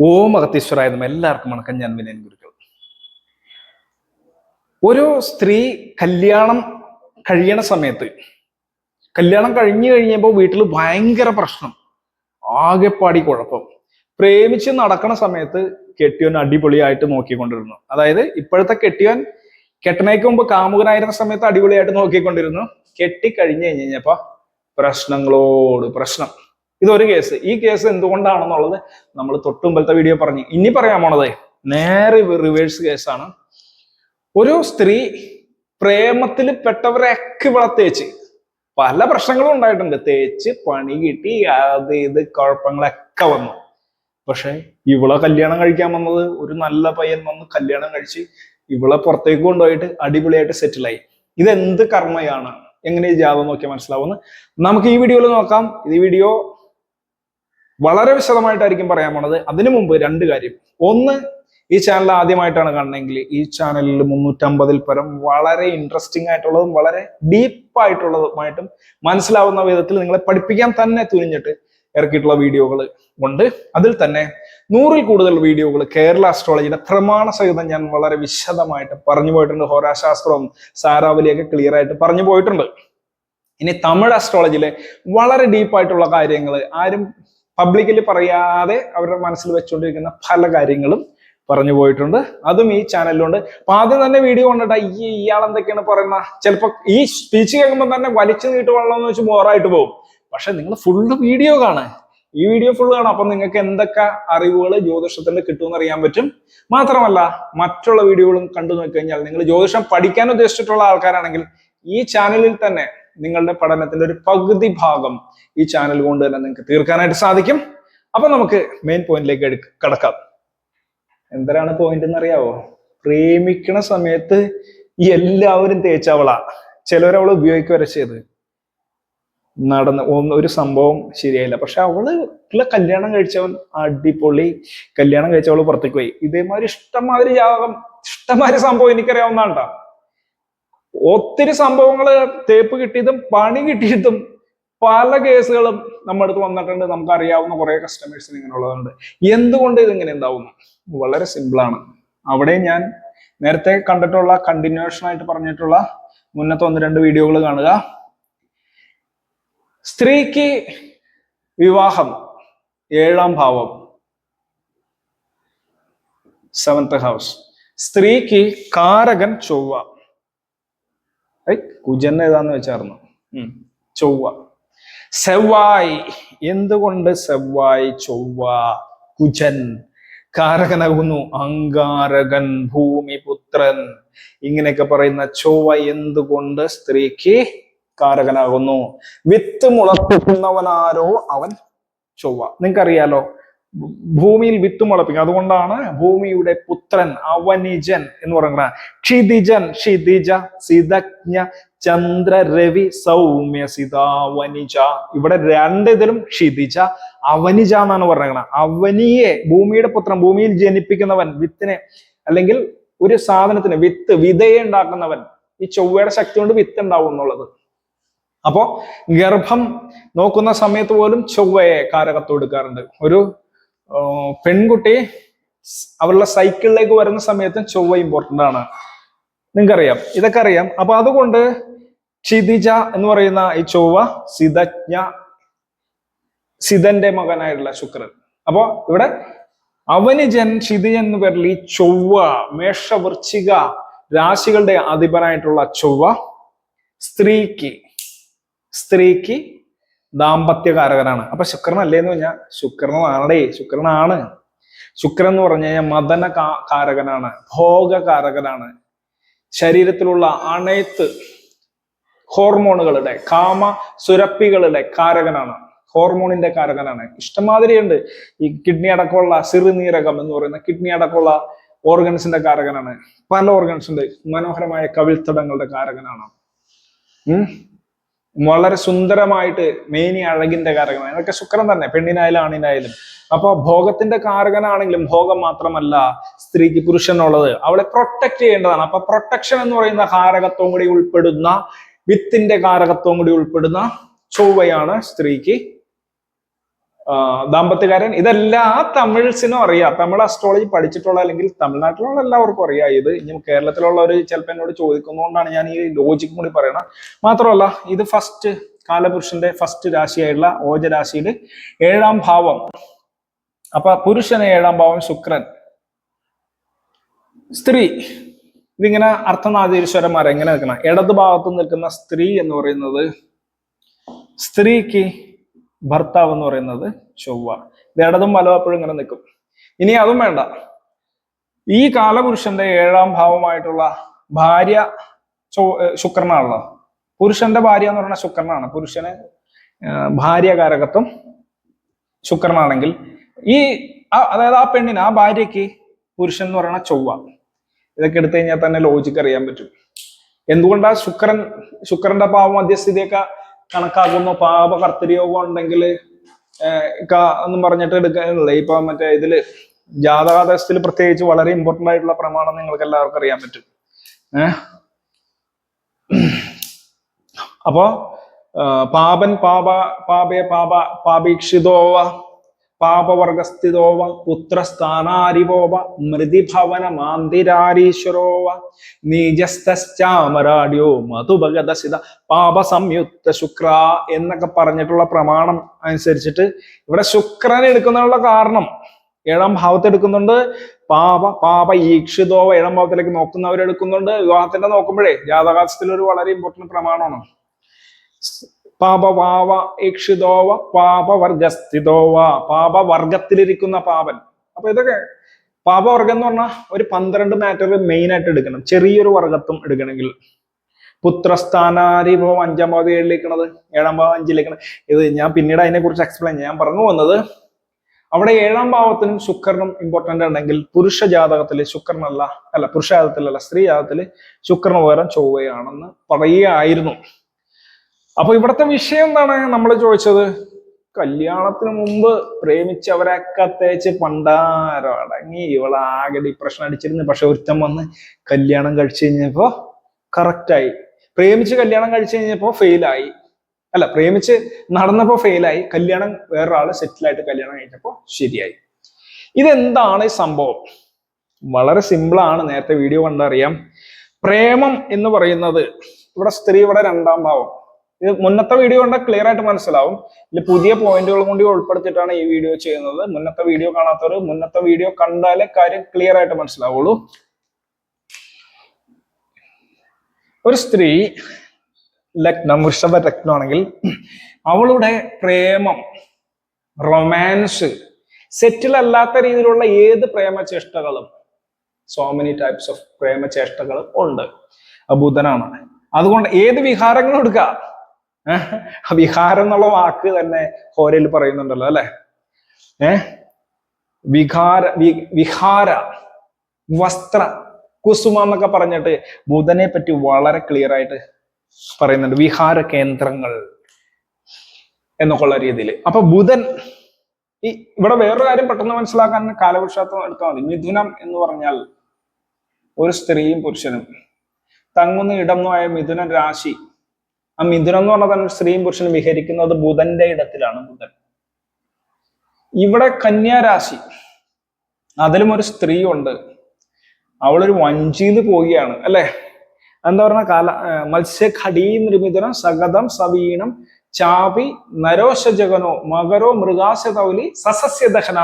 ഓം അഗത്തീശ്വരായതും എല്ലാവർക്കും വണക്കം. ഞാൻ വിനയൻ ഗുരുക്കൾ. ഒരു സ്ത്രീ കല്യാണം കഴിയണ സമയത്ത് കല്യാണം കഴിഞ്ഞു കഴിഞ്ഞപ്പോൾ വീട്ടിൽ ഭയങ്കര പ്രശ്നം. ആകെപ്പാടി കുഴപ്പം. പ്രേമിച്ച് നടക്കണ സമയത്ത് കെട്ടിയോൻ അടിപൊളിയായിട്ട് നോക്കിക്കൊണ്ടിരുന്നു. അതായത് ഇപ്പോഴത്തെ കെട്ടിയോൻ കെട്ടണയ്ക്ക് മുമ്പ് കാമുകനായിരുന്ന സമയത്ത് അടിപൊളിയായിട്ട് നോക്കിക്കൊണ്ടിരുന്നു. കെട്ടി കഴിഞ്ഞു കഴിഞ്ഞ് പ്രശ്നങ്ങളോട് പ്രശ്നം. ഇതൊരു കേസ്. ഈ കേസ് എന്തുകൊണ്ടാണെന്നുള്ളത് നമ്മൾ തൊട്ടുമ്പലത്തെ വീഡിയോ പറഞ്ഞു. ഇനി പറയാൻ പോണതേ നേരെ റിവേഴ്സ് കേസാണ് ഒരു സ്ത്രീ പ്രേമത്തിൽ പെട്ടവരെയൊക്കെ ഇവിടെ തേച്ച് പല പ്രശ്നങ്ങളും ഉണ്ടായിട്ടുണ്ട്. തേച്ച് പണി കിട്ടി അത് ഇത് കുഴപ്പങ്ങളൊക്കെ വന്നു. പക്ഷെ ഇവളെ കല്യാണം കഴിക്കാൻ വന്നത് ഒരു നല്ല പയ്യൻ വന്ന് കല്യാണം കഴിച്ച് ഇവളെ പുറത്തേക്ക് കൊണ്ടുപോയിട്ട് അടിപൊളിയായിട്ട് സെറ്റിലായി ഇതെന്ത് കർമ്മയാണ്? എങ്ങനെ ജാതം നോക്കിയാൽ മനസ്സിലാവുമെന്ന് നമുക്ക് ഈ വീഡിയോയിൽ നോക്കാം. ഈ വീഡിയോ വളരെ വിശദമായിട്ടായിരിക്കും പറയാൻ പോണത്. അതിനു മുമ്പ് രണ്ട് കാര്യം. ഒന്ന് ഈ ചാനൽ ആദ്യമായിട്ടാണ് കാണണമെങ്കിൽ ഈ ചാനലിൽ മുന്നൂറ്റമ്പതിൽ പരം വളരെ ഇൻട്രസ്റ്റിംഗ് ആയിട്ടുള്ളതും വളരെ ഡീപ്പ് ആയിട്ടുള്ളതുമായിട്ടും മനസ്സിലാവുന്ന വിധത്തിൽ നിങ്ങളെ പഠിപ്പിക്കാൻ തന്നെ തുനിഞ്ഞിട്ട് ഇറക്കിയിട്ടുള്ള വീഡിയോകൾ ഉണ്ട്. അതിൽ തന്നെ നൂറിൽ കൂടുതൽ വീഡിയോകൾ കേരള അസ്ട്രോളജിയുടെ പ്രമാണ സഹിതം ഞാൻ വളരെ വിശദമായിട്ട് പറഞ്ഞു പോയിട്ടുണ്ട്. ഹോരാശാസ്ത്രവും സാരാവലിയൊക്കെ ക്ലിയർ ആയിട്ട് പറഞ്ഞു പോയിട്ടുണ്ട്. ഇനി തമിഴ് അസ്ട്രോളജിയിലെ വളരെ ഡീപ്പായിട്ടുള്ള കാര്യങ്ങൾ ആരും പബ്ലിക്കലി പറയാതെ അവരുടെ മനസ്സിൽ വെച്ചുകൊണ്ടിരിക്കുന്ന പല കാര്യങ്ങളും പറഞ്ഞു പോയിട്ടുണ്ട്. അതും ഈ ചാനലിലുണ്ട് അപ്പൊ ആദ്യം തന്നെ വീഡിയോ കണ്ടിട്ട് ഈ ഇയാൾ എന്തൊക്കെയാണ് പറയുന്ന ചിലപ്പോ ഈ സ്പീച്ച് കേൾക്കുമ്പോൾ തന്നെ വലിച്ചു നീട്ടുവെള്ളം വെച്ച് ബോറായിട്ട് പോകും. പക്ഷെ നിങ്ങൾ ഫുള്ള് വീഡിയോ കാണാൻ ഈ വീഡിയോ ഫുള്ള് കാണാം. അപ്പൊ നിങ്ങൾക്ക് എന്തൊക്കെ അറിവുകൾ ജ്യോതിഷത്തിന്റെ കിട്ടുമെന്ന് അറിയാൻ പറ്റും. മാത്രമല്ല മറ്റുള്ള വീഡിയോകളും കണ്ടു നോക്കി കഴിഞ്ഞാൽ നിങ്ങൾ ജ്യോതിഷം പഠിക്കാൻ ഉദ്ദേശിച്ചിട്ടുള്ള ആൾക്കാരാണെങ്കിൽ ഈ ചാനലിൽ തന്നെ നിങ്ങളുടെ പഠനത്തിന്റെ ഒരു പകുതി ഭാഗം ഈ ചാനൽ കൊണ്ട് തന്നെ നിങ്ങൾക്ക് തീർക്കാനായിട്ട് സാധിക്കും. അപ്പൊ നമുക്ക് മെയിൻ പോയിന്റിലേക്ക് കടക്കാം. എന്തരാണ് പോയിന്റ് എന്ന് അറിയാവോ പ്രേമിക്കണ സമയത്ത് എല്ലാവരും തേച്ചവളാ ചിലവരവൾ ഉപയോഗിക്കുക വരെ ചെയ്ത്. നടന്ന ഒരു സംഭവം ശരിയായില്ല. പക്ഷെ അവൾ കല്യാണം കഴിച്ചവൻ അടിപൊളി. കല്യാണം കഴിച്ചവൾ പുറത്തേക്ക് പോയി. ഇതേമാതിരി ഇഷ്ടംമാതിരി യാഗം ഇഷ്ടംമാതിരി സംഭവം എനിക്കറിയാവുന്നതാണ്ടാ. ഒത്തിരി സംഭവങ്ങൾ തേപ്പ് കിട്ടിയതും പണി കിട്ടിയതും പല കേസുകളും നമ്മുടെ അടുത്ത് വന്നിട്ടുണ്ട്. നമുക്ക് അറിയാവുന്ന കുറെ കസ്റ്റമേഴ്സിന് ഇങ്ങനെയുള്ളതുണ്ട് എന്തുകൊണ്ട് ഇത് ഇങ്ങനെ ഉണ്ടാവുന്നു വളരെ സിമ്പിൾ ആണ്. അവിടെ ഞാൻ നേരത്തെ കണ്ടിട്ടുള്ള കണ്ടിന്യൂഷൻ ആയിട്ട് പറഞ്ഞിട്ടുള്ള മുന്നത്തെ ഒന്ന് രണ്ട് വീഡിയോകൾ കാണുക. സ്ത്രീക്ക് വിവാഹം ഏഴാം ഭാവം. സെവൻത് ഹൗസ് സ്ത്രീക്ക് കാരകൻ ചൊവ്വ. കുജൻ ഏതാന്ന് വെച്ചായിരുന്നു ചൊവ്വ. സെവ്വായി. എന്തുകൊണ്ട് സെവ്വായി ചൊവ്വ കുജൻ? കാരകനാകുന്നു അങ്കാരകൻ ഭൂമിപുത്രൻ. ഇങ്ങനെയൊക്കെ പറയുന്ന ചൊവ്വ എന്തുകൊണ്ട് സ്ത്രീക്ക് കാരകനാകുന്നു? വിത്ത് മുളപ്പിക്കുന്നവനാരോ അവൻ ചൊവ്വ. നിങ്ങൾക്കറിയാലോ ഭൂമിയിൽ വിത്ത് മുളപ്പിക്കും അതുകൊണ്ടാണ് ഭൂമിയുടെ പുത്രൻ അവനിജൻ എന്ന് പറയുന്നത്. ക്ഷിതിജൻ ക്ഷിതിജ സിതജ്ഞ ചന്ദ്ര രവി സൗമ്യ സിതാവനിജ ഇവിടെ രണ്ട് ഇതിലും ക്ഷിതിജ അവനിജ എന്നാണ് പറയുന്നത് അവനിയെ ഭൂമിയുടെ പുത്രൻ ഭൂമിയിൽ ജനിപ്പിക്കുന്നവൻ വിത്തിനെ അല്ലെങ്കിൽ ഒരു സാധനത്തിന് വിത്ത് വിതയെ ഉണ്ടാക്കുന്നവൻ ഈ ചൊവ്വയുടെ ശക്തി കൊണ്ട് വിത്ത് ഉണ്ടാവും എന്നുള്ളത്. അപ്പോ ഗർഭം നോക്കുന്ന സമയത്ത് പോലും ചൊവ്വയെ കാരകത്ത് കൊടുക്കാറുണ്ട് ഒരു പെൺകുട്ടി അവരുടെ സൈക്കിളിലേക്ക് വരുന്ന സമയത്തും ചൊവ്വ ഇമ്പോർട്ടന്റ് ആണ്. നിങ്ങൾക്കറിയാം ഇതൊക്കെ അറിയാം. അപ്പൊ അതുകൊണ്ട് ക്ഷിതിജ എന്ന് പറയുന്ന ഈ ചൊവ്വ സിതജ്ഞ സിതന്റെ മകനായിട്ടുള്ള ശുക്രൻ. അപ്പോ ഇവിടെ അവനിജൻ ക്ഷിതിജൻ എന്ന് പേരിൽ ഈ ചൊവ്വ മേഷവൃശ്ചിക രാശികളുടെ അധിപനായിട്ടുള്ള ചൊവ്വ സ്ത്രീക്ക് സ്ത്രീക്ക് ദാമ്പത്യകാരകനാണ്. അപ്പൊ ശുക്രൻ അല്ലേന്ന് പറഞ്ഞാൽ ശുക്രനാണേ. ശുക്രനാണ് ശുക്രൻ എന്ന് പറഞ്ഞു കഴിഞ്ഞാൽ മദന കാരകനാണ് ഭോഗകാരകനാണ്. ശരീരത്തിലുള്ള അണയത്ത് ഹോർമോണുകളുടെ കാമ സുരപ്പികളുടെ കാരകനാണ്. ഹോർമോണിന്റെ കാരകനാണ്. ഇഷ്ടമാതിരിയുണ്ട്. ഈ കിഡ്നി അടക്കമുള്ള സിറുനീരകം എന്ന് പറയുന്ന കിഡ്നി അടക്കമുള്ള ഓർഗൻസിന്റെ കാരകനാണ്. പല ഓർഗൻസ് ഉണ്ട് മനോഹരമായ കവിൾത്തടങ്ങളുടെ കാരകനാണ്. ഉം? വളരെ സുന്ദരമായിട്ട് മേനി അഴകിന്റെ കാരകമാണ്. അതൊക്കെ ശുക്രൻ തന്നെ പെണ്ണിനായാലും ആണിനായാലും. അപ്പൊ ഭോഗത്തിന്റെ കാരകനാണെങ്കിലും ഭോഗം മാത്രമല്ല സ്ത്രീക്ക് പുരുഷനുള്ളത്. അവളെ പ്രൊട്ടക്ട് ചെയ്യേണ്ടതാണ്. അപ്പൊ പ്രൊട്ടക്ഷൻ എന്ന് പറയുന്ന കാരകത്വം കൂടി ഉൾപ്പെടുന്ന വിത്തിന്റെ കാരകത്വം കൂടി ഉൾപ്പെടുന്ന ചൊവ്വയാണ് സ്ത്രീക്ക് ദാമ്പത്യകാരൻ. ഇതെല്ലാ തമിഴ്സിനും അറിയാം. തമിഴ് അസ്ട്രോളജി പഠിച്ചിട്ടുള്ള അല്ലെങ്കിൽ തമിഴ്നാട്ടിലുള്ള എല്ലാവർക്കും അറിയാം ഇത്. ഇനി കേരളത്തിലുള്ള ഒരു ചിലപ്പോൾ എന്നോട് ചോദിക്കുന്നതുകൊണ്ടാണ് ഞാൻ ഈ ലോജിക് കൂടി പറയണം. മാത്രമല്ല ഇത് ഫസ്റ്റ് കാലപുരുഷന്റെ ഫസ്റ്റ് രാശിയായിട്ടുള്ള ഓജരാശിയിൽ ഏഴാം ഭാവം. അപ്പൊ പുരുഷന് ഏഴാം ഭാവം ശുക്രൻ. സ്ത്രീ. ഇതിങ്ങനെ അർത്ഥനാദീശ്വരന്മാർ എങ്ങനെ നിൽക്കണം? ഇടതു ഭാഗത്ത് നിൽക്കുന്ന സ്ത്രീ എന്ന് പറയുന്നത് സ്ത്രീക്ക് ഭർത്താവ് എന്ന് പറയുന്നത് ചൊവ്വ. ഇത് ഇടതും വലതും എപ്പോഴും ഇങ്ങനെ നിൽക്കും. ഇനി അതും വേണ്ട. ഈ കാലപുരുഷന്റെ ഏഴാം ഭാവമായിട്ടുള്ള ഭാര്യ ശുക്രനാണല്ലോ. പുരുഷന്റെ ഭാര്യ എന്ന് പറഞ്ഞാൽ ശുക്രനാണ്. പുരുഷന് ഭാര്യ ഭാര്യകാരകത്വം ശുക്രനാണെങ്കിൽ ഈ അതായത് ആ പെണ്ണിന് ആ ഭാര്യയ്ക്ക് പുരുഷൻ എന്ന് പറയുന്ന ചൊവ്വ. ഇതൊക്കെ എടുത്തു കഴിഞ്ഞാൽ തന്നെ ലോജിക്ക് അറിയാൻ പറ്റും. എന്തുകൊണ്ടാ ശുക്രൻ ശുക്രന്റെ ഭാവം മധ്യസ്ഥിതിയൊക്കെ കണക്കാക്കുന്നു പാപ കർത്തരിയോഗം ഉണ്ടെങ്കിൽ എന്നും പറഞ്ഞിട്ട് എടുക്കാനുള്ള ഇപ്പൊ മറ്റേ ഇതിൽ ജാതകാദശത്തിൽ പ്രത്യേകിച്ച് വളരെ ഇമ്പോർട്ടന്റ് ആയിട്ടുള്ള പ്രമാണം നിങ്ങൾക്ക് എല്ലാവർക്കും അറിയാൻ പറ്റും. ഏഹ് അപ്പോ പാപൻ പാപ പാപേ പാപ പാപീക്ഷിതോവ പാപവർഗസ്ഥിതോവ പുത്രസ്ഥാനാരിവോവ മൃതിഭവന മാന്തിരാരീശ്വരോവ നീജസ്തശ്ചാമരാഢ്യോ മധുഭഗതസിത പാപസംയുക്ത ശുക്ര എന്നൊക്കെ പറഞ്ഞിട്ടുള്ള പ്രമാണം അനുസരിച്ചിട്ട് ഇവിടെ ശുക്രൻ എടുക്കുന്നതിനുള്ള കാരണം ഏഴാം ഭാവത്തെ എടുക്കുന്നുണ്ട്. പാപ പാപ ഈക്ഷിതോവ ഏഴാം ഭാവത്തിലേക്ക് നോക്കുന്നവരെടുക്കുന്നുണ്ട്. വിവാഹത്തിന്റെ നോക്കുമ്പോഴേ ജാതകാശത്തിൽ ഒരു വളരെ ഇമ്പോർട്ടന്റ് പ്രമാണമാണ്. പാപവാവ ഈക്ഷിതോവ പാപവർഗസ്ഥിതോവ. പാപവർഗത്തിലിരിക്കുന്ന പാപൻ. അപ്പൊ ഇതൊക്കെ പാപവർഗം എന്ന് പറഞ്ഞാൽ ഒരു പന്ത്രണ്ട് മാറ്റർ മെയിൻ ആയിട്ട് എടുക്കണം. ചെറിയൊരു വർഗത്വം എടുക്കണമെങ്കിൽ. പുത്രസ്ഥാനാരിഭവം അഞ്ചാം ഭാവം ഏഴിലേക്കണത്? ഏഴാം ഭാവം അഞ്ചിലേക്കണത്? ഇത് ഞാൻ പിന്നീട് അതിനെ കുറിച്ച് എക്സ്പ്ലെയിൻ ചെയ്യാൻ പറഞ്ഞു വന്നത് അവിടെ ഏഴാം ഭാവത്തിനും ശുക്രനും ഇമ്പോർട്ടന്റ് ആണെങ്കിൽ പുരുഷ ജാതകത്തിൽ ശുക്രനല്ല അല്ല പുരുഷ ജാതകത്തിലല്ല സ്ത്രീ ജാതകത്തിൽ ശുക്രന് പകരം ചൊവ്വയാണെന്ന് പറയുകയായിരുന്നു. അപ്പൊ ഇവിടുത്തെ വിഷയം എന്താണ്? നമ്മൾ ചോദിച്ചത് കല്യാണത്തിന് മുമ്പ് പ്രേമിച്ചവരൊക്കെ തേച്ച് പണ്ടാരോ അടങ്ങി ഇവളാകെ ഡിപ്രഷൻ അടിച്ചിരുന്നു. പക്ഷെ ഒരുത്തം വന്ന് കല്യാണം കഴിച്ചു കഴിഞ്ഞപ്പോ കറക്റ്റായി പ്രേമിച്ച് കല്യാണം കഴിച്ചു കഴിഞ്ഞപ്പോ ഫെയിലായി അല്ല പ്രേമിച്ച് നടന്നപ്പോ ഫെയിലായി കല്യാണം വേറൊരാൾ സെറ്റിലായിട്ട് കല്യാണം കഴിഞ്ഞപ്പോ ശരിയായി. ഇതെന്താണ് ഈ സംഭവം? വളരെ സിമ്പിൾ ആണ്. നേരത്തെ വീഡിയോ കണ്ടറിയാം. പ്രേമം എന്ന് പറയുന്നത് ഇവിടെ സ്ത്രീ ഇവിടെ രണ്ടാം ഭാവം. ഇത് മുന്നത്തെ വീഡിയോ കണ്ടാൽ ക്ലിയർ ആയിട്ട് മനസ്സിലാവും. ഇതിൽ പുതിയ പോയിന്റുകൾ കൂടി ഉൾപ്പെടുത്തിയിട്ടാണ് ഈ വീഡിയോ ചെയ്യുന്നത്. മുന്നത്തെ വീഡിയോ കാണാത്തവർ മുന്നത്തെ വീഡിയോ കണ്ടാലേ കാര്യം ക്ലിയർ ആയിട്ട് മനസ്സിലാവുള്ളൂ. ഒരു സ്ത്രീ ലഗ്നം വൃഷഭ ലഗ്നമാണെങ്കിൽ അവളുടെ പ്രേമം റൊമാൻസ് സെറ്റിൽ അല്ലാത്ത രീതിയിലുള്ള ഏത് പ്രേമചേഷ്ടകളും സോ മെനി ടൈപ്സ് ഓഫ് പ്രേമചേഷ്ടകളും ഉണ്ട്. ബുധനാണ്. അതുകൊണ്ട് ഏത് വിഹാരങ്ങളും എടുക്കുക വിഹാരം എന്നുള്ള വാക്ക് തന്നെ ഹോരയിൽ പറയുന്നുണ്ടല്ലോ അല്ലെ? ഏഹ് വികാര വിഹാര വസ്ത്ര കുസുമ എന്നൊക്കെ പറഞ്ഞിട്ട് ബുധനെ പറ്റി വളരെ ക്ലിയർ ആയിട്ട് പറയുന്നുണ്ട്. വിഹാര കേന്ദ്രങ്ങൾ എന്നൊക്കെയുള്ള രീതിയിൽ. അപ്പൊ ബുധൻ ഈ ഇവിടെ വേറൊരു കാര്യം പെട്ടെന്ന് മനസ്സിലാക്കാൻ കാലവൃക്ഷാത്വം എടുത്താൽ മതി. മിഥുനം എന്ന് പറഞ്ഞാൽ ഒരു സ്ത്രീയും പുരുഷനും തങ്ങുന്ന ഇടം എന്ന് മിഥുന രാശി ആ മിഥുനം എന്ന് പറഞ്ഞാൽ സ്ത്രീയും പുരുഷനും വിഹരിക്കുന്നത് ബുധന്റെ ഇടത്തിലാണ് ബുധൻ. ഇവിടെ കന്യാരാശി അതിലും ഒരു സ്ത്രീ ഉണ്ട് അവളൊരു വഞ്ചിയിൽ പോവുകയാണ് അല്ലെ? എന്താ പറഞ്ഞ കാല മത്സ്യഖടീ നിർമ്മിതനം സഗതം സവീണം ചാപി നരോശജഗനോ മകരോ മൃഗാശതൗലി സസസ്യദഹന.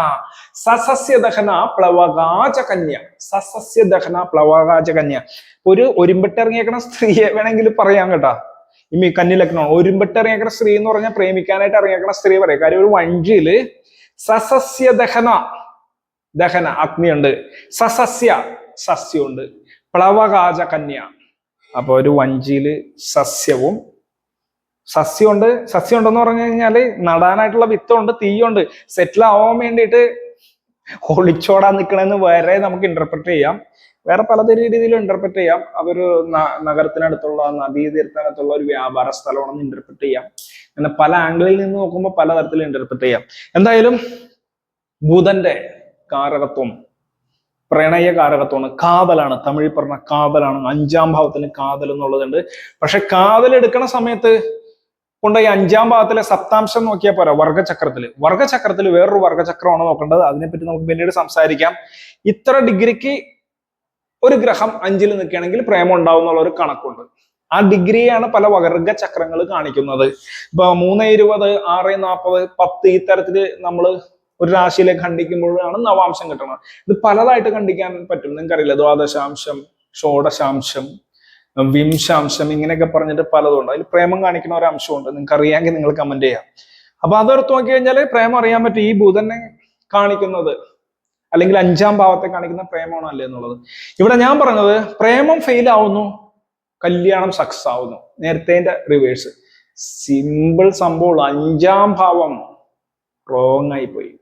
സസസ്യദഹന പ്ലവകാച കന്യ. സസസ്യദഹന പ്ലവകാച കന്യ. ഒരു ഒരുമ്പിട്ടിറങ്ങിയേക്കണ സ്ത്രീയെ വേണമെങ്കിൽ പറയാം കേട്ടാ. ഈ മി- ഒരുമ്പിട്ട് ഇറങ്ങിയേക്കണ സ്ത്രീ എന്ന് പറഞ്ഞാൽ പ്രേമിക്കാനായിട്ട് ഇറങ്ങിയേക്കണ സ്ത്രീ പറയാം. കാര്യം ഒരു വഞ്ചിയിൽ സസസ്യ ദഹന ദഹന അഗ്നിയുണ്ട്. സസസ്യ സസ്യമുണ്ട്. പ്ലവകാച കന്യ. അപ്പൊ ഒരു വഞ്ചിയിൽ സസ്യവും സസ്യമുണ്ട്. സസ്യം ഉണ്ടെന്ന് പറഞ്ഞു കഴിഞ്ഞാൽ നടാനായിട്ടുള്ള വിത്തുണ്ട് തീയുണ്ട്. സെറ്റിൽ ആവാൻ വേണ്ടിയിട്ട് ഒളിച്ചോടാൻ നിൽക്കണമെന്ന് വരെ നമുക്ക് ഇന്റർപ്രറ്റ് ചെയ്യാം. വേറെ പല രീതിയിലും ഇന്റർപ്രറ്റ് ചെയ്യാം. അതൊരു നഗരത്തിനടുത്തുള്ള നദീതീരത്തിനടുത്തുള്ള ഒരു വ്യാപാര സ്ഥലമാണെന്ന് ഇന്റർപ്രറ്റ് ചെയ്യാം. അങ്ങനെ പല ആംഗിളിൽ നിന്ന് നോക്കുമ്പോൾ പലതരത്തിൽ ഇന്റർപ്രറ്റ് ചെയ്യാം. എന്തായാലും ബുധന്റെ കാരകത്വം പ്രണയ കാരകത്വമാണ്. കാതലാണ് തമിഴിൽ പറഞ്ഞ കാതലാണ്. അഞ്ചാം ഭാവത്തിന് കാതൽ എന്നുള്ളതുണ്ട്. പക്ഷെ കാതൽ എടുക്കുന്ന സമയത്ത് കൊണ്ടുപോയി അഞ്ചാം ഭാഗത്തിലെ സപ്താംശം നോക്കിയാൽ പോരാ വർഗചക്രത്തിൽ വർഗചക്രത്തിൽ വേറൊരു വർഗചക്രമാണ് നോക്കേണ്ടത്. അതിനെപ്പറ്റി നമുക്ക് പിന്നീട് സംസാരിക്കാം. ഇത്ര ഡിഗ്രിക്ക് ഒരു ഗ്രഹം അഞ്ചിൽ നിൽക്കുകയാണെങ്കിൽ പ്രേമം ഉണ്ടാവും എന്നുള്ള ഒരു കണക്കുണ്ട്. ആ ഡിഗ്രിയാണ് പല വർഗ ചക്രങ്ങൾ കാണിക്കുന്നത്. ഇപ്പൊ മൂന്ന് ഇരുപത് ആറ് നാൽപ്പത് പത്ത് ഈ തരത്തിൽ നമ്മൾ ഒരു രാശിയിലെ ഖണ്ഡിക്കുമ്പോഴാണ് നവാംശം കിട്ടുന്നത് ഇത് പലതായിട്ട് ഖണ്ഡിക്കാൻ പറ്റും. നിങ്ങൾക്കറിയില്ല ദ്വാദശാംശം ഷോഡശാംശം വിംശാംശം ഇങ്ങനെയൊക്കെ പറഞ്ഞിട്ട് പലതുണ്ട്. അതിൽ പ്രേമം കാണിക്കുന്ന ഒരു അംശമുണ്ട്. നിങ്ങൾക്ക് അറിയാമെങ്കിൽ നിങ്ങൾ കമന്റ് ചെയ്യാം. അപ്പൊ അതെടുത്ത് നോക്കി കഴിഞ്ഞാൽ പ്രേമം അറിയാൻ പറ്റും. ഈ ബുധനെ കാണിക്കുന്നത് അല്ലെങ്കിൽ അഞ്ചാം ഭാവത്തെ കാണിക്കുന്ന പ്രേമമാണോ അല്ലേ എന്നുള്ളത്. ഇവിടെ ഞാൻ പറഞ്ഞത് പ്രേമം ഫെയിൽ ആവുന്നു കല്യാണം സക്സസ് ആവുന്നു. നേരത്തെ റിവേഴ്സ് സിമ്പിൾ സംഭവം അഞ്ചാം ഭാവം റോങ് ആയി പോയി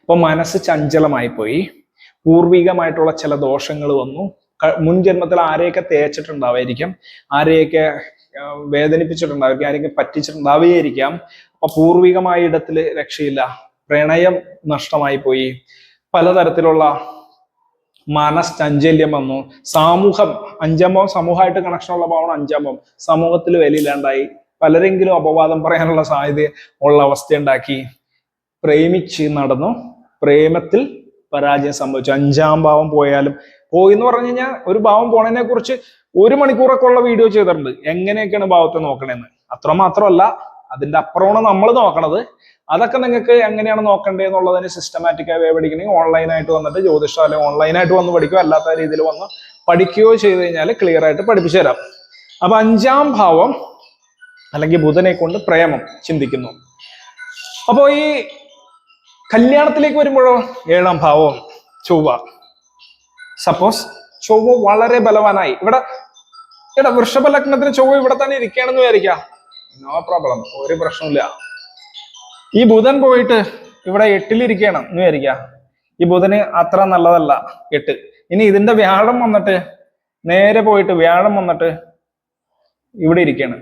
അപ്പൊ മനസ്സ് ചഞ്ചലമായി പോയി പൂർവികമായിട്ടുള്ള ചില ദോഷങ്ങൾ വന്നു. മുൻജന്മത്തിൽ മുൻ ജന്മത്തിൽ ആരെയൊക്കെ തേച്ചിട്ടുണ്ടാവായിരിക്കാം ആരെയൊക്കെ വേദനിപ്പിച്ചിട്ടുണ്ടാവും ആരെയൊക്കെ പറ്റിച്ചിട്ടുണ്ടാവുകയായിരിക്കാം. അപ്പൊ പൂർവികമായ ഇടത്തിൽ രക്ഷയില്ല. പ്രണയം നഷ്ടമായി പോയി പലതരത്തിലുള്ള മനസ്ചഞ്ചല്യം വന്നു. സാമൂഹം അഞ്ചാം സമൂഹമായിട്ട് കണക്ഷൻ ഉള്ള ഭാവമാണ് അഞ്ചാം സമൂഹത്തിൽ വിലയില്ലാണ്ടായി പലരെങ്കിലും അപവാദം പറയാനുള്ള സാധ്യത ഉള്ള അവസ്ഥ ഉണ്ടാക്കി പ്രേമിച്ച് നടന്നു. പ്രേമത്തിൽ പരാജയം സംഭവിച്ചു. അഞ്ചാം ഭാവം പോയാലും പോയി എന്ന് പറഞ്ഞു കഴിഞ്ഞാൽ ഒരു ഭാവം പോണതിനെ കുറിച്ച് ഒരു മണിക്കൂറൊക്കെ ഉള്ള വീഡിയോ ചെയ്തിട്ടുണ്ട്. എങ്ങനെയൊക്കെയാണ് ഭാവത്തെ നോക്കണേന്ന്. അത്ര മാത്രമല്ല അതിന്റെ അപ്പുറമാണ് നമ്മൾ നോക്കണത്. അതൊക്കെ നിങ്ങൾക്ക് എങ്ങനെയാണ് നോക്കേണ്ടത് എന്നുള്ളതിന് സിസ്റ്റമാറ്റിക് ആയി പഠിക്കണമെങ്കിൽ ഓൺലൈനായിട്ട് വന്നിട്ട് ജ്യോതിഷം ഓൺലൈനായിട്ട് വന്ന് പഠിക്കുകയോ അല്ലാത്ത രീതിയിൽ വന്ന് പഠിക്കുകയോ ചെയ്ത് കഴിഞ്ഞാൽ ക്ലിയർ ആയിട്ട് പഠിപ്പിച്ചു തരാം. അപ്പൊ അഞ്ചാം ഭാവം അല്ലെങ്കിൽ ബുധനെ കൊണ്ട് പ്രേമം ചിന്തിക്കുന്നു. അപ്പോ ഈ കല്യാണത്തിലേക്ക് വരുമ്പോഴോ? ഏഴാം ഭാവം ചൊവ്വ. സപ്പോസ് ചൊവ്വ വളരെ ബലവാനായി. ഇവിടെ ഇവിടെ വൃഷഭ ലഗ്നത്തിന് ചൊവ്വ ഇവിടെ തന്നെ ഇരിക്കുകയാണെന്ന് വിചാരിക്കാം. നോ പ്രോബ്ലം ഒരു പ്രശ്നമില്ല ഈ ബുധൻ പോയിട്ട് ഇവിടെ എട്ടിലിരിക്കണം എന്ന് വിചാരിക്കാം ഈ ബുധന് അത്ര നല്ലതല്ല എട്ട്. ഇനി ഇതിന്റെ വ്യാഴം വന്നിട്ട് നേരെ പോയിട്ട് വ്യാഴം വന്നിട്ട് ഇവിടെ ഇരിക്കണം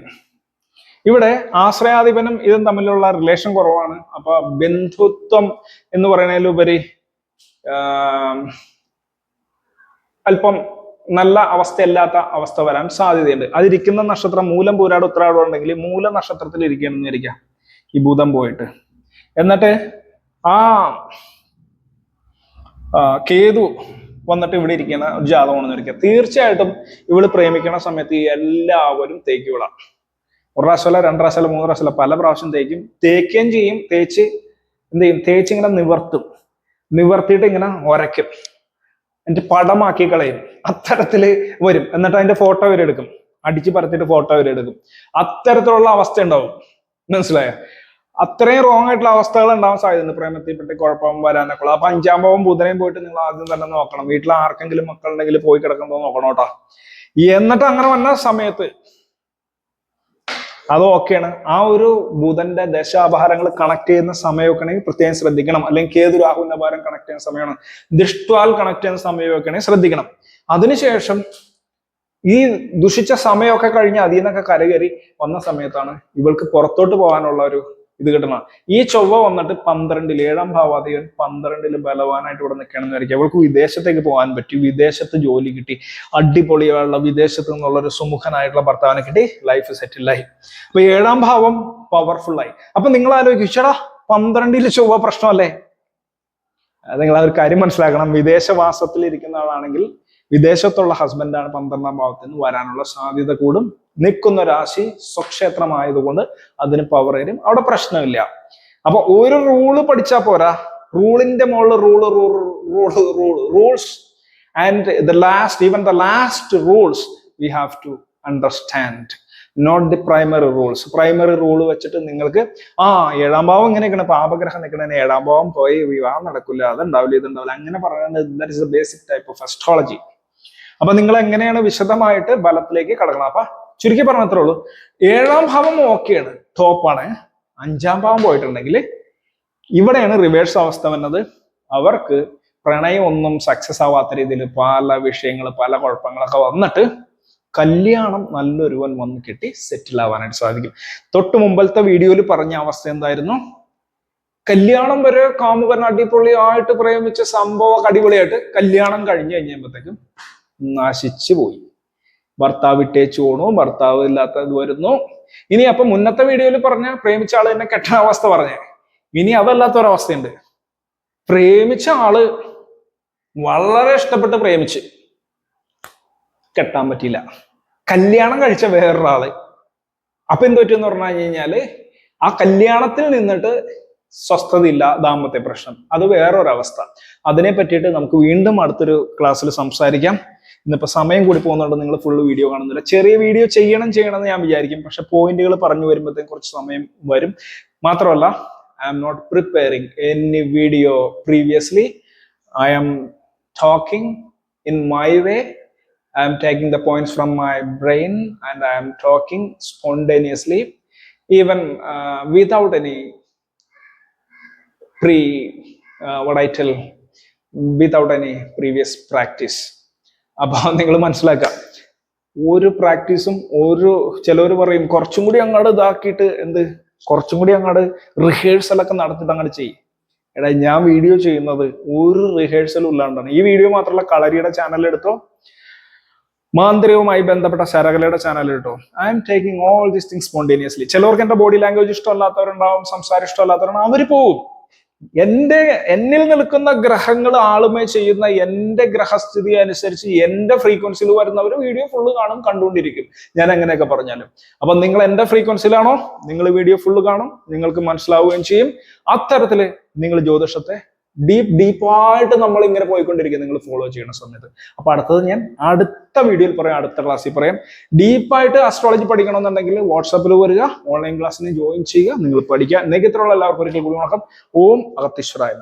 ഇവിടെ ആശ്രയാധിപനും ഇതും തമ്മിലുള്ള റിലേഷൻ കുറവാണ്. അപ്പൊ ബന്ധുത്വം എന്ന് പറയുന്നതിലുപരി അല്പം നല്ല അവസ്ഥയല്ലാത്ത അവസ്ഥ വരാൻ സാധ്യതയുണ്ട്. അതിരിക്കുന്ന നക്ഷത്രം മൂലം പൂരാട് ഉത്തരാടം ഉണ്ടെങ്കിൽ മൂല നക്ഷത്രത്തിൽ ഇരിക്കുകയാണെന്ന് വിചാരിക്കാം ഈ ഭൂതം പോയിട്ട്. എന്നിട്ട് ആ കേതു വന്നിട്ട് ഇവിടെ ഇരിക്കുന്ന ഒരു ജാതകമാണെന്ന് വിചാരിക്കുക തീർച്ചയായിട്ടും ഇവൾ പ്രേമിക്കണ സമയത്ത് എല്ലാവരും തേക്ക് വിടാം ഒരു പ്രാവശ്യമല്ല രണ്ട് പ്രാവശ്യമല്ല മൂന്ന് പ്രാവശ്യമല്ല പല പ്രാവശ്യം തേക്കും. തേക്കുകയും ചെയ്യും തേച്ച് എന്ത് ചെയ്യും? തേച്ച് ഇങ്ങനെ നിവർത്തും. നിവർത്തിയിട്ട് ഇങ്ങനെ ഉരയ്ക്കും എന്നിട്ട് പടമാക്കി കളയും. അത്തരത്തിൽ വരും. എന്നിട്ട് അതിന്റെ ഫോട്ടോ വരെ എടുക്കും. അടിച്ച് പറത്തിട്ട് ഫോട്ടോ വരെ എടുക്കും. അത്തരത്തിലുള്ള അവസ്ഥ ഉണ്ടാവും. മനസ്സിലായോ? അത്രയും റോങ് ആയിട്ടുള്ള അവസ്ഥകൾ ഉണ്ടാവാൻ സാധ്യതയുണ്ട് പ്രേമത്തിൽപ്പെട്ട് കുഴപ്പം വരാനൊക്കെ അപ്പൊ അഞ്ചാം ഭാവം ബുധനയും പോയിട്ട് നിങ്ങൾ ആദ്യം തന്നെ നോക്കണം. വീട്ടിൽ ആർക്കെങ്കിലും മക്കളുണ്ടെങ്കിൽ പോയി കിടക്കുന്നതോ നോക്കണം കേട്ടോ. എന്നിട്ട് അങ്ങനെ വന്ന സമയത്ത് അത് ഓക്കെയാണ് ആ ഒരു ബുധന്റെ ദശാഭാരങ്ങൾ കണക്ട് ചെയ്യുന്ന സമയമൊക്കെ ആണെങ്കിൽ പ്രത്യേകം ശ്രദ്ധിക്കണം. അല്ലെങ്കിൽ കേതു രാഹുവിന്റെ ഭാരം കണക്ട് ചെയ്യുന്ന സമയമാണ്. ദൃഷ്ടാൽ കണക്ട് ചെയ്യുന്ന സമയമൊക്കെ ആണെങ്കിൽ ശ്രദ്ധിക്കണം. അതിനുശേഷം ഈ ദുഷിച്ച സമയമൊക്കെ കഴിഞ്ഞ് അതിൽ നിന്നൊക്കെ കരകയറി വന്ന സമയത്താണ് ഇവൾക്ക് പുറത്തോട്ട് പോകാനുള്ള ഒരു ഇത് കിട്ടണം. ഈ ചൊവ്വ വന്നിട്ട് പന്ത്രണ്ടിൽ ഏഴാം ഭാവാധികൻ പന്ത്രണ്ടിൽ ബലവാനായിട്ട് ഇവിടെ നിൽക്കണമെന്ന് വിചാരിക്കും അവൾക്ക് വിദേശത്തേക്ക് പോകാൻ പറ്റി. വിദേശത്ത് ജോലി കിട്ടി. അടിപൊളിയുള്ള വിദേശത്ത് നിന്നുള്ള ഒരു സുമുഖനായിട്ടുള്ള ഭർത്താവിനെ കിട്ടി. ലൈഫ് സെറ്റിലായി അപ്പൊ ഏഴാം ഭാവം പവർഫുൾ ആയി. അപ്പൊ നിങ്ങൾ ആലോചിക്കും ചേടാ പന്ത്രണ്ടിൽ ചൊവ്വ പ്രശ്നമല്ലേ? നിങ്ങൾ ആ ഒരു കാര്യം മനസ്സിലാക്കണം. വിദേശവാസത്തിൽ ഇരിക്കുന്ന ആളാണെങ്കിൽ വിദേശത്തുള്ള ഹസ്ബൻഡാണ് പന്ത്രണ്ടാം ഭാവത്തിൽ നിന്ന് വരാനുള്ള സാധ്യത കൂടും. നിൽക്കുന്ന രാശി സ്വക്ഷേത്രമായതുകൊണ്ട് അതിന് പവർ വരും. അവിടെ പ്രശ്നമില്ല. അപ്പൊ ഒരു റൂൾ പഠിച്ചാൽ പോരാ. റൂളിന്റെ മുകളിൽ rule rule rule rule rules and the last even the last rules we have to understand not the primary rules primary rule വെച്ചിട്ട് നിങ്ങൾക്ക് ആ ഏഴാം ഭാവം ഇങ്ങനെയൊക്കെയാണ്. പാപഗ്രഹം നിൽക്കണേ ഏഴാം ഭാവം പോയി വിവാഹം നടക്കില്ല അതുണ്ടാവില്ല ഇതുണ്ടാവില്ല. അങ്ങനെ പറയുന്നത് that basic type of astrology അപ്പൊ നിങ്ങൾ എങ്ങനെയാണ് വിശദമായിട്ട് ബലത്തിലേക്ക് കടക്കണം? അപ്പൊ ചുരുക്കി പറഞ്ഞത്രേ ഉള്ളൂ. ഏഴാം ഭാവം ഓക്കെയാണ് ടോപ്പാണ് അഞ്ചാം ഭാവം പോയിട്ടുണ്ടെങ്കിൽ ഇവിടെയാണ് റിവേഴ്സ് അവസ്ഥ വന്നത്. അവർക്ക് പ്രണയം ഒന്നും സക്സസ് ആവാത്ത രീതിയിൽ പല വിഷയങ്ങൾ പല കുഴപ്പങ്ങളൊക്കെ വന്നിട്ട് കല്യാണം നല്ലൊരുവൻ വന്ന് കിട്ടി സെറ്റിൽ ആവാനായിട്ട് സാധിക്കും. തൊട്ട് മുമ്പത്തെ വീഡിയോയിൽ പറഞ്ഞ അവസ്ഥ എന്തായിരുന്നു? കല്യാണം വരെ കാമുകൻ അടിപൊളിയായിട്ട് പ്രേമിച്ച സംഭവം അടിപൊളിയായിട്ട് കല്യാണം കഴിഞ്ഞു കഴിഞ്ഞപ്പോഴത്തേക്കും നശിച്ചു പോയി. ഭർത്താവ് ഇട്ടേച്ചു പോണു ഭർത്താവ് ഇല്ലാത്തത് വരുന്നു. ഇനി അപ്പൊ മുന്നത്തെ വീഡിയോയിൽ പറഞ്ഞ പ്രേമിച്ച ആൾ എന്നെ കെട്ടണ അവസ്ഥ പറഞ്ഞേ. ഇനി അതല്ലാത്ത ഒരവസ്ഥയുണ്ട്. പ്രേമിച്ച ആൾ വളരെ ഇഷ്ടപ്പെട്ട് പ്രേമിച്ച് കെട്ടാൻ പറ്റിയില്ല. കല്യാണം കഴിച്ച വേറൊരാൾ. അപ്പൊ എന്ത് പറ്റുമെന്ന് പറഞ്ഞു കഴിഞ്ഞാൽ ആ കല്യാണത്തിൽ നിന്നിട്ട് സ്വസ്ഥതയില്ല ദാമ്പത്യ പ്രശ്നം. അത് വേറൊരവസ്ഥ. അതിനെ പറ്റിയിട്ട് നമുക്ക് വീണ്ടും അടുത്തൊരു ക്ലാസ്സിൽ സംസാരിക്കാം. ഇന്നിപ്പോ സമയം കൂടി പോകുന്നുണ്ട് നിങ്ങൾ ഫുൾ വീഡിയോ കാണുന്നില്ല. ചെറിയ വീഡിയോ ചെയ്യണം ചെയ്യണം എന്ന് ഞാൻ വിചാരിക്കും. പക്ഷെ പോയിന്റുകൾ പറഞ്ഞു വരുമ്പോഴത്തേക്കും കുറച്ച് സമയം വരും. മാത്രമല്ല I am not preparing any video previously I am talking in my way I am taking the points from my brain and I am talking spontaneously even without any pre uh, what any previous practice. അപ്പൊ നിങ്ങൾ മനസ്സിലാക്കാം. ഒരു പ്രാക്ടീസും ഒരു ചിലവർ പറയും കുറച്ചും കൂടി അങ്ങോട്ട് ഇതാക്കിയിട്ട് എന്ത്? കുറച്ചും കൂടി അങ്ങോട്ട് റിഹേഴ്സൽ ഒക്കെ നടത്തിയിട്ട് അങ്ങോട്ട് ചെയ്യും. എടാ ഞാൻ വീഡിയോ ചെയ്യുന്നത് ഒരു റിഹേഴ്സലും ഇല്ലാണ്ടാണ്. ഈ വീഡിയോ മാത്രമല്ല കളരിയുടെ ചാനൽ എടുത്തോ? മാന്ത്രികവുമായി ബന്ധപ്പെട്ട ശരകലയുടെ ചാനൽ കേട്ടോ I am taking all these things spontaneously ചിലവർക്ക് എന്റെ ബോഡി ലാംഗ്വേജ് ഇഷ്ടമല്ലാത്തവരുണ്ടാവും സംസാരം ഇഷ്ടമല്ലാത്തവരുണ്ടാവും അവർ പോവും. എന്റെ എന്നിൽ നിൽക്കുന്ന ഗ്രഹങ്ങൾ ആളുമേ ചെയ്യുന്ന എന്റെ ഗ്രഹസ്ഥിതി അനുസരിച്ച് എന്റെ ഫ്രീക്വൻസിയിൽ വരുന്നവർ വീഡിയോ ഫുള്ള് കാണും കണ്ടുകൊണ്ടിരിക്കും. ഞാൻ എങ്ങനെയൊക്കെ പറഞ്ഞാലും. അപ്പൊ നിങ്ങൾ എന്റെ ഫ്രീക്വൻസിലാണോ? നിങ്ങൾ വീഡിയോ ഫുള്ള് കാണും നിങ്ങൾക്ക് മനസ്സിലാവുകയും ചെയ്യും. അത്തരത്തിൽ നിങ്ങൾ ജ്യോതിഷത്തെ ഡീപ്പ് ഡീപ്പായിട്ട് നമ്മൾ ഇങ്ങനെ പോയിക്കൊണ്ടിരിക്കുന്നത് നിങ്ങൾ ഫോളോ ചെയ്യുന്ന സമയത്ത്. അപ്പൊ അടുത്തത് ഞാൻ അടുത്ത വീഡിയോയിൽ പറയാം. അടുത്ത ക്ലാസ്സിൽ പറയാം. ഡീപ്പായിട്ട് അസ്ട്രോളജി പഠിക്കണമെന്നുണ്ടെങ്കിൽ വാട്സാപ്പിൽ വരിക. ഓൺലൈൻ ക്ലാസ്സിന് ജോയിൻ ചെയ്യുക. നിങ്ങൾ പഠിക്കുക. നെഗത്തിലുള്ള എല്ലാവർക്കും ഒരിക്കൽ കൂടി വണക്കം. ഓം അഗത്തീശ്വരായ